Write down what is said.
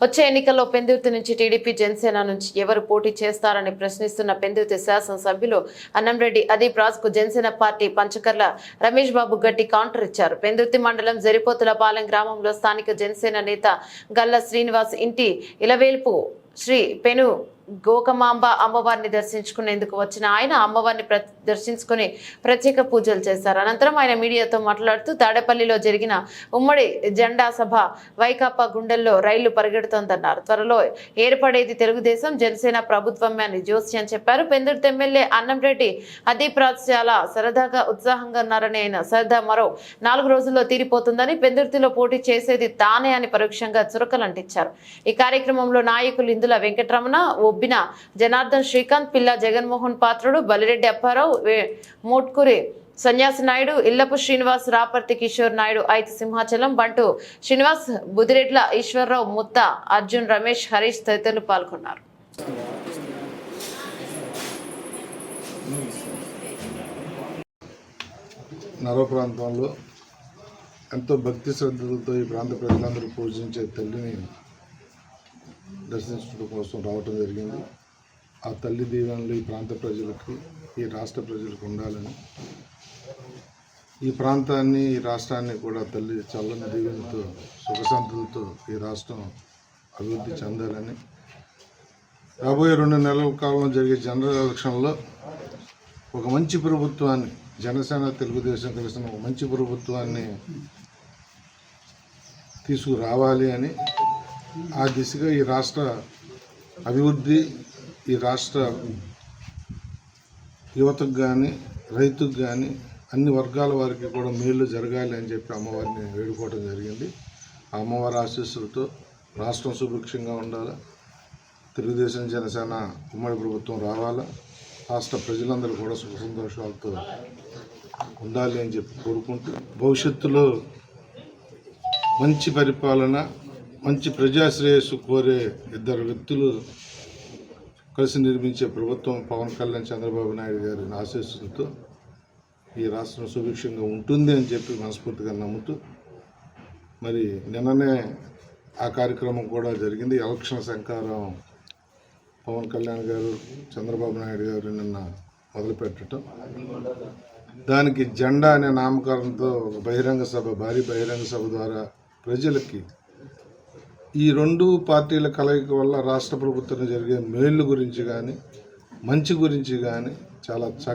వచ్చే ఎన్నికల్లో పెందుర్తి నుంచి టీడీపీ జనసేన నుంచి ఎవరు పోటీ చేస్తారని ప్రశ్నిస్తున్న పెందుర్తి శాసనసభ్యులు అన్నంరెడ్డి అదీప్ రాజ్కు జనసేన పార్టీ పంచకర్ల రమేష్ బాబు గట్టి కౌంటర్ ఇచ్చారు. పెందుర్తి మండలం జరిపోతులపాలెం గ్రామంలో స్థానిక జనసేన నేత గల్ల శ్రీనివాస్ ఇంటి ఇలవేల్పు శ్రీ పెను గోకమాంబ అమ్మవారిని దర్శించుకునేందుకు వచ్చిన ఆయన అమ్మవారిని ప్ర- దర్శించుకుని ప్రత్యేక పూజలు చేశారు. అనంతరం ఆయన మీడియాతో మాట్లాడుతూ తాడేపల్లిలో జరిగిన ఉమ్మడి జెండా సభ వైకాపా గుండెల్లో రైళ్ళు పరిగెడుతోందన్నారు. త్వరలో ఏర్పడేది తెలుగుదేశం జనసేన ప్రభుత్వమే అని జోస్యం చెప్పారు. పెందుర్తి ఎమ్మెల్యే అన్నంరెడ్డి అదీప్ చాలా సరదాగా ఉత్సాహంగా ఉన్నారని ఆయన సరదా మరో నాలుగు రోజుల్లో తీరిపోతుందని పెందుర్తిలో పోటీ చేసేది తానే అని పరోక్షంగా చురకలంటించారు. ఈ కార్యక్రమంలో నాయకులు ఇందుల వెంకటరమణ బొబ్బిన జనార్దన్ శ్రీకాంత్ పిల్ల జగన్మోహన్ పాత్రుడు బలిరెడ్డి అప్పారావు వే- మోట్కూరి సన్యాసి నాయుడు ఇల్లపు శ్రీనివాస్ రాపర్తి కిషోర్ నాయుడు ఐతి సింహాచలం బంటు శ్రీనివాస్ బుదిరెడ్ల ఈశ్వరరావు ముత్త అర్జున్ రమేష్ హరీష్ తదితరులు పాల్గొన్నారు. నరవ ప్రాంతంలో ఎంతో భక్తి శ్రద్ధలతో ఈ ప్రాంత ప్రజలందరూ పూజించే తల్లిని దర్శించడం కోసం రావటం జరిగింది. ఆ తల్లి దీవెనలు ఈ ప్రాంత ప్రజలకు ఈ రాష్ట్ర ప్రజలకు ఉండాలని. ఈ ప్రాంతాన్ని ఈ రాష్ట్రాన్ని కూడా తల్లి చల్లని దీవెనతో సుఖశాంతులతో ఈ రాష్ట్రం అభివృద్ధి చెందాలని. రాబోయే రెండు నెలల కాలంలో జరిగే జనరల్ ఎలక్షన్లో ఒక మంచి ప్రభుత్వాన్ని జనసేన తెలుగుదేశం కలిసిన ఒక మంచి ప్రభుత్వాన్ని తీసుకురావాలి అని ఆ దిశగా ఈ రాష్ట్ర అభివృద్ధి ఈ రాష్ట్ర యువతకు కానీ రైతుకు కానీ అన్ని వర్గాల వారికి కూడా మేలు జరగాలి అని చెప్పి అమ్మవారిని వేడుకోవడం జరిగింది. ఆ అమ్మవారి ఆశీస్సులతో రాష్ట్రం సుభిక్షంగా ఉండాలి. తెలుగుదేశం జనసేన ఉమ్మడి ప్రభుత్వం రావాలా. రాష్ట్ర ప్రజలందరూ కూడా సుఖ సంతోషాలతో ఉండాలి అని చెప్పి కోరుకుంటూ భవిష్యత్తులో మంచి పరిపాలన మంచి ప్రజాశ్రేయస్సు కోరే ఇద్దరు వ్యక్తులు కలిసి నిర్మించే ప్రభుత్వం పవన్ కళ్యాణ్ చంద్రబాబు నాయుడు గారి ఆశీస్సులతో ఈ రాష్ట్రం సుభిక్షంగా ఉంటుంది అని చెప్పి మనస్ఫూర్తిగా నమ్ముతూ మరి నిన్ననే ఆ కార్యక్రమం కూడా జరిగింది. ఎలక్షన్ సంకారం పవన్ కళ్యాణ్ గారు చంద్రబాబు నాయుడు గారు నిన్న మొదలుపెట్టడం. దానికి జెండా అనే నామకరణంతో ఒక బహిరంగ సభ భారీ బహిరంగ సభ ద్వారా ప్రజలకి ఈ రెండు పార్టీల కలయిక వల్ల రాష్ట్ర ప్రభుత్వం జరిగే మేళ్ళు గురించి కానీ మంచి గురించి కానీ చాలా చక్క